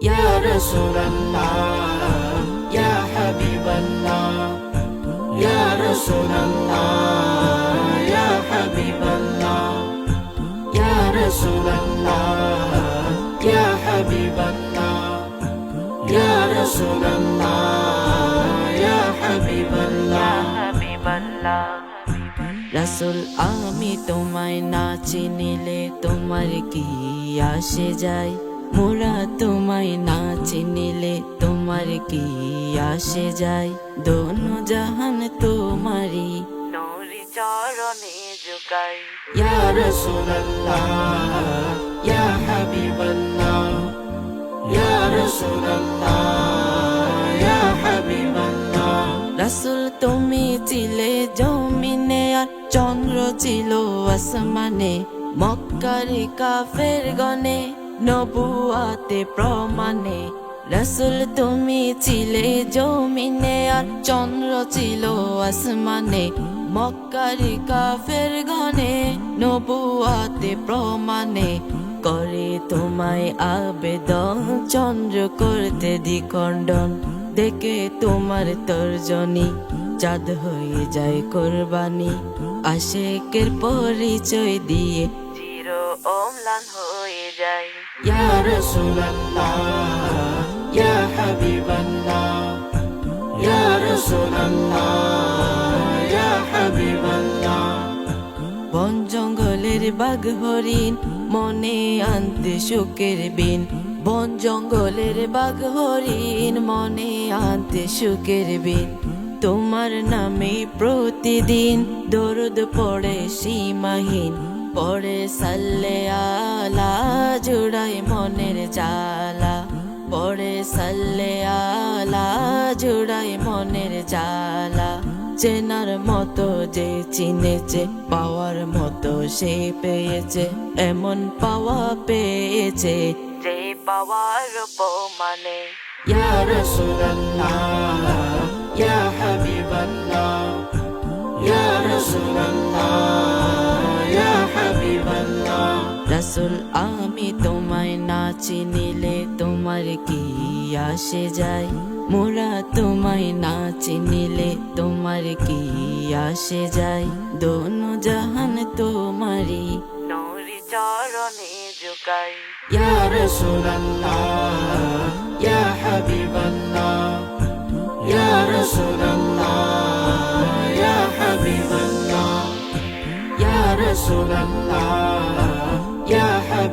ইয়া রাসূলুল্লাহ ইয়া হাবিবাল্লাহ ইয়া রাসূলুল্লাহ ইয়া হাবিবাল্লাহ ইয়া রাসূলুল্লাহ ইয়া হাবিবাল্লাহ ইয়া রাসূলুল্লাহ ইয়া হাবিবাল্লাহ রাসুল, আমি তোমায় না চিনিলে তোমার কি আসে যায়? মোরা তোমায় না চিনিলে তোমার কি আসে যায়? দোনো জাহান তোমারি নূরি চরণে জুকাই ইয়া রাসূলুল্লাহ ইয়া হাবিবাল্লাহ ইয়া রাসূলুল্লাহ ইয়া হাবিবাল্লাহ। রাসূল তুমি ছিলে জমিনে আর চন্দ্র ছিল আসমানে মক্কার কাফের গনে নবুয়াতে প্রমাণে রসুল তুমি ছিলে জমিনে আর চন্দ্র ছিল আসমানে। মক্কার কাফের গনে নবুয়াতে প্রমাণে করে তোমায় আবেদন। চন্দ্র করতে দ্বিখণ্ডন, দেখে তোমার তর্জনী চাঁদ হয়ে যায় কোরবানি। আশেকের পরিচয় দিয়ে অম্লান হয়ে যায় ইয়া রাসূলুল্লাহ ইয়া হাবিবাল্লাহ ইয়া রাসূলুল্লাহ ইয়া হাবিবাল্লাহ বন জঙ্গলের বাঘ হরিণ মনে আনতে সুখের বিন। বন জঙ্গলের বাঘ হরিণ মনে আনতে সুখের বিন। তোমার নামে প্রতিদিন দরদ পড়ে সীমাহীন। পড়ে সাল্লে আলা জুড়াই মনের জালা পড়ে সাল্লে আলা জুড়াই মনের জালা চেনার মতো যে চিনেছে, পাওয়ার মতো সে পেয়েছে। এমন পাওয়া পেয়েছে, যে পাওয়ার মানে ইয়া রাসূলুল্লাহ। রাসূল, আমি তোমায় না চিনিলে তোমার কি আসে যায়? মোরা তোমায় না চিনিলে তোমার কি আসে যায়? দোনো জাহান তোমারি নূরি চরণে জুকাই ইয়া রাসূলুল্লাহ, ইয়া হাবিবাল্লাহ, ইয়া রাসূলুল্লাহ, ইয়া হাবিবাল্লাহ, ইয়া